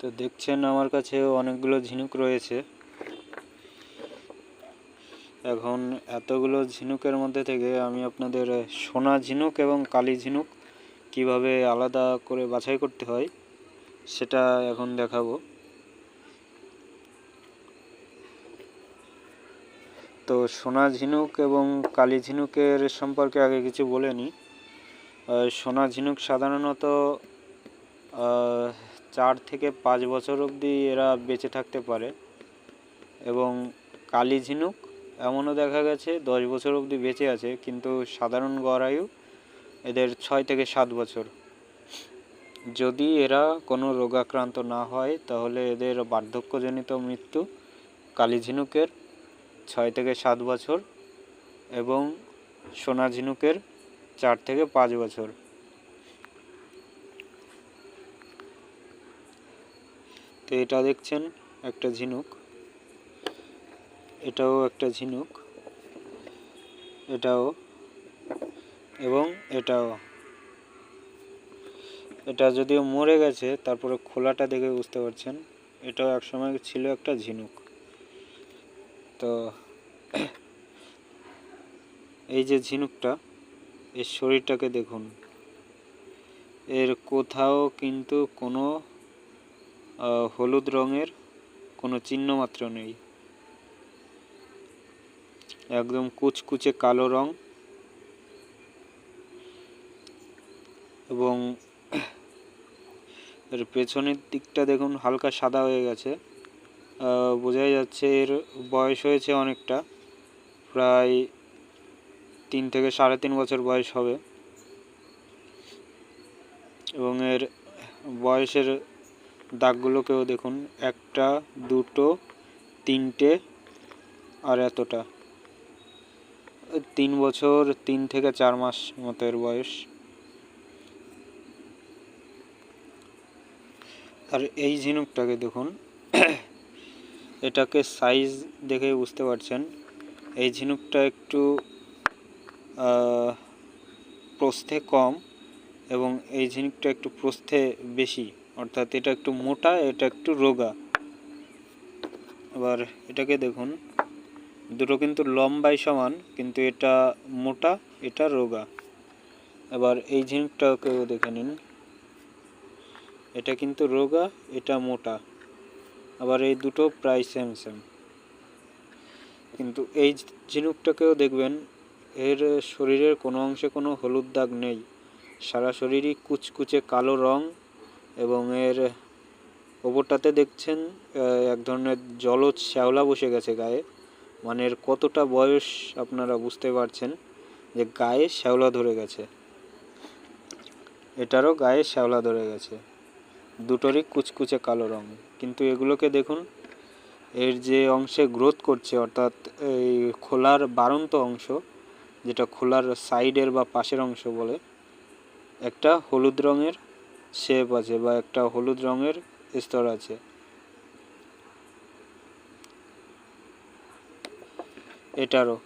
তো দেখছেন আমার কাছে অনেকগুলো ঝিনুক রয়েছে। এখন এতগুলো ঝিনুকের মধ্যে থেকে আমি আপনাদের সোনা ঝিনুক এবং কালি ঝিনুক কীভাবে আলাদা করে বাছাই করতে হয় সেটা এখন দেখাবো। তো সোনা ঝিনুক এবং কালি ঝিনুকের সম্পর্কে আগে কিছু বলে নিই। সোনা ঝিনুক সাধারণত চার থেকে পাঁচ বছর অবধি এরা বেঁচে থাকতে পারে। এবং কালি ঝিনুক এমনও দেখা গেছে, দশ বছর অবধি বেঁচে আছে, কিন্তু সাধারণ গড় আয়ু এদের ছয় থেকে সাত বছর। যদি এরা কোনো রোগাক্রান্ত না হয়, তাহলে এদের বার্ধক্যজনিত মৃত্যু কালি ঝিনুকের ছয় থেকে সাত বছর এবং সোনা ঝিনুকের চার থেকে পাঁচ বছর। তো এটা দেখছেন, একটা ঝিনুক। এটাও একটা ঝিনুক। এটাও এবং এটাও। এটা যদিও মরে গেছে, তারপরে খোলাটা দেখে বুঝতে পারছেন, এটাও একসময় ছিল একটা ঝিনুক। তো এই যে ঝিনুকটা এর শরীরটাকে দেখুন। এর কোথাও কিন্তু কোনো হলুদ রঙের কোনো চিহ্ন মাত্র নেই। একদম কুচকুচে কালো রং। এবং এর পেছনের দিকটা দেখুন হালকা সাদা হয়ে গেছে। বোঝাই যাচ্ছে এর বয়স হয়েছে অনেকটা। প্রায় তিন থেকে সাড়ে তিন বছর বয়স হবে। এবং এর বয়সের দাগগুলোকেও দেখুন, একটা, দুটো, তিনটে, আর এতটা। তিন বছর, তিন থেকে চার মাস মতো এর বয়স। আর এই ঝিনুকটাকে দেখুন, এটাকে সাইজ দেখে বুঝতে পারছেন। এই ঝিনুকটা একটু প্রস্থে কম এবং এই ঝিনুকটা একটু প্রস্থে বেশি। অর্থাৎ এটা একটু মোটা, এটা একটু রোগা। এবার এটাকে দেখুন, দুটো কিন্তু লম্বাই সমান, কিন্তু এটা মোটা, এটা রোগা। এবার এই ঝিনুকটাকেও দেখে নিন। এটা কিন্তু রোগা, এটা মোটা। আবার এই দুটো প্রায় সেম সেম কিন্তু এই ঝিনুকটাকেও দেখবেন, এর শরীরের কোনো অংশে কোনো হলুদ দাগ নেই। সারা শরীরই কুচকুচে কালো রং এবং এর ওপরটাতে দেখছেন এক ধরনের জলজ শ্যাওলা বসে গেছে গায়ে। মানে এর কতটা বয়স আপনারা বুঝতে পারছেন যে গায়ে শ্যাওলা ধরে গেছে। এটারও গায়ে শ্যাওলা ধরে গেছে। দুটোরই কুচকুচে কালো রং। কিন্তু এগুলোকে দেখুন, এর যে অংশে গ্রোথ করছে, অর্থাৎ এই খোলার বাড়ন্ত অংশ, যেটা খোলার সাইডের বা পাশের অংশ বলে, একটা হলুদ রঙের শেপ আছে বা একটা হলুদ রঙের স্তর আছে। এটারও।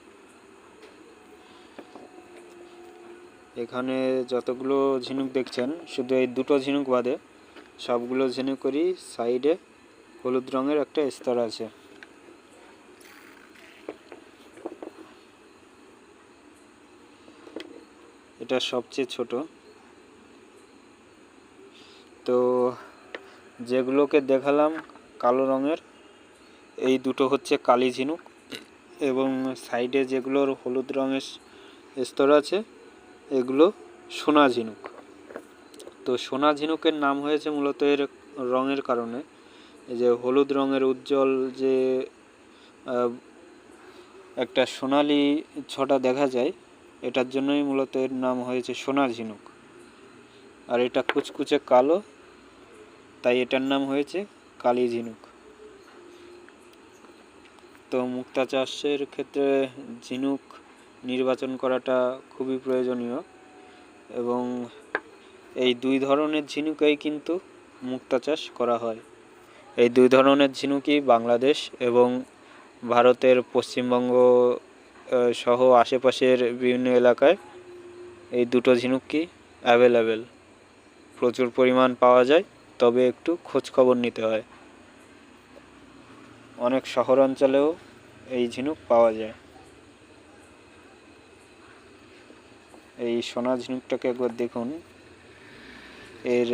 এখানে যতগুলো ঝিনুক দেখছেন, শুধু এই দুটো ঝিনুক বাদে সবগুলো ঝিনুকেরই সাইডে হলুদ রঙের একটা স্তর আছে। এটা সবচেয়ে ছোট। তো যেগুলোকে দেখালাম কালো রঙের, এই দুটো হচ্ছে কালি ঝিনুক এবং সাইডে যেগুলোর হলুদ রঙের স্তর আছে, এগুলো সোনা ঝিনুক। তো সোনা ঝিনুকের নাম হয়েছে মূলত এর রঙের কারণে। যে হলুদ রঙের উজ্জ্বল যে একটা সোনালি ছটা দেখা যায়, এটার জন্যই মূলত এর নাম হয়েছে সোনা ঝিনুক। আর এটা কুচকুচে কালো তাই এটার নাম হয়েছে কালী ঝিনুক। তো মুক্তা চাষের ক্ষেত্রে ঝিনুক নির্বাচন করাটা খুবই প্রয়োজনীয় এবং এই দুই ধরনের ঝিনুকেই কিন্তু মুক্তা চাষ করা হয়। এই দুই ধরনের ঝিনুকই বাংলাদেশ এবং ভারতের পশ্চিমবঙ্গ সহ আশেপাশের বিভিন্ন এলাকায় এই দুটো ঝিনুকই অ্যাভেলেবেল প্রচুর পরিমাণ পাওয়া যায়। তবে একটু খোঁজ খবর নিতে হয়। অনেক শহর অঞ্চলেও এই ঝিনুক পাওয়া যায়। এই সোনা ঝিনুকটাকে একবার দেখুন। এর,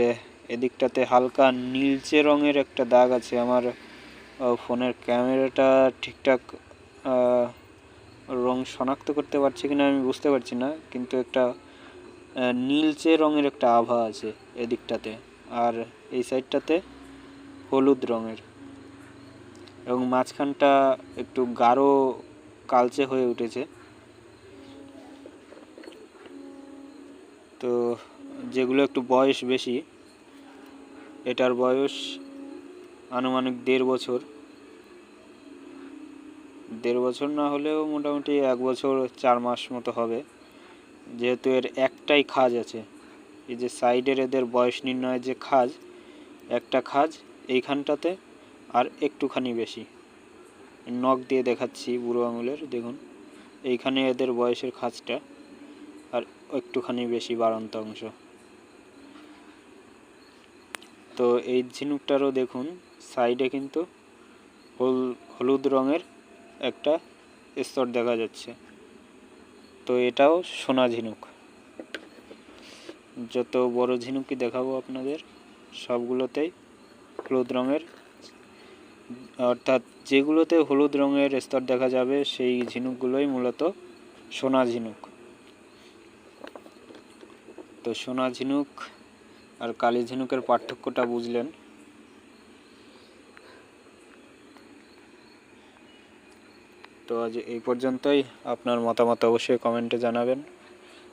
এদিকটাতে হালকা নীলচে রঙের একটা দাগ আছে। আমার ফোনের ক্যামেরাটা ঠিকঠাক রং শনাক্ত করতে পারছি কিনা আমি বুঝতে পারছি না। কিন্তু একটা নীলচে রঙের একটা আভা আছে এদিকটাতে। আর এই সাইডটাতে হলুদ রঙের। এবং মাঝখানটা একটু গাঢ় কালচে হয়ে উঠেছে। তো যেগুলো একটু বয়স বেশি, এটার বয়স আনুমানিক দেড় বছর। দেড় বছর না হলেও মোটামুটি এক বছর চার মাস মতো হবে। যেহেতু এর একটাই খাজ আছে। এই যে সাইডের এদের বয়স নির্ণয়ের যে খাজ, একটা খাজ এইখানটাতে আর একটুখানি বেশি। নখ দিয়ে দেখাচ্ছি বুড়ো আঙুলের, দেখুন। এইখানে এদের বয়সের খাজটা আর একটুখানি বেশি বাড়ন্ত অংশ। তো এই ঝিনুকটারও দেখুন, সাইডে কিন্তু হল, হলুদ রঙের একটা স্তর দেখা যাচ্ছে। তো এটাও সোনা ঝিনুক। যত বড় ঝিনুকই দেখাবো আপনাদের, সবগুলোতেই হলুদ রঙের, অর্থাৎ যেগুলোতে হলুদ রঙের স্তর দেখা যাবে, সেই ঝিনুকগুলোই মূলত সোনা ঝিনুক। তো সোনা ঝিনুক আর কালী ঝিনুকের পার্থক্যটা বুঝলেন। তো আজ এই পর্যন্তই। আপনার মতামত অবশ্যই কমেন্টে জানাবেন।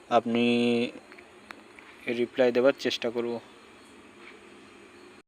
আপনি রিপ্লাই দেওয়ার চেষ্টা করব।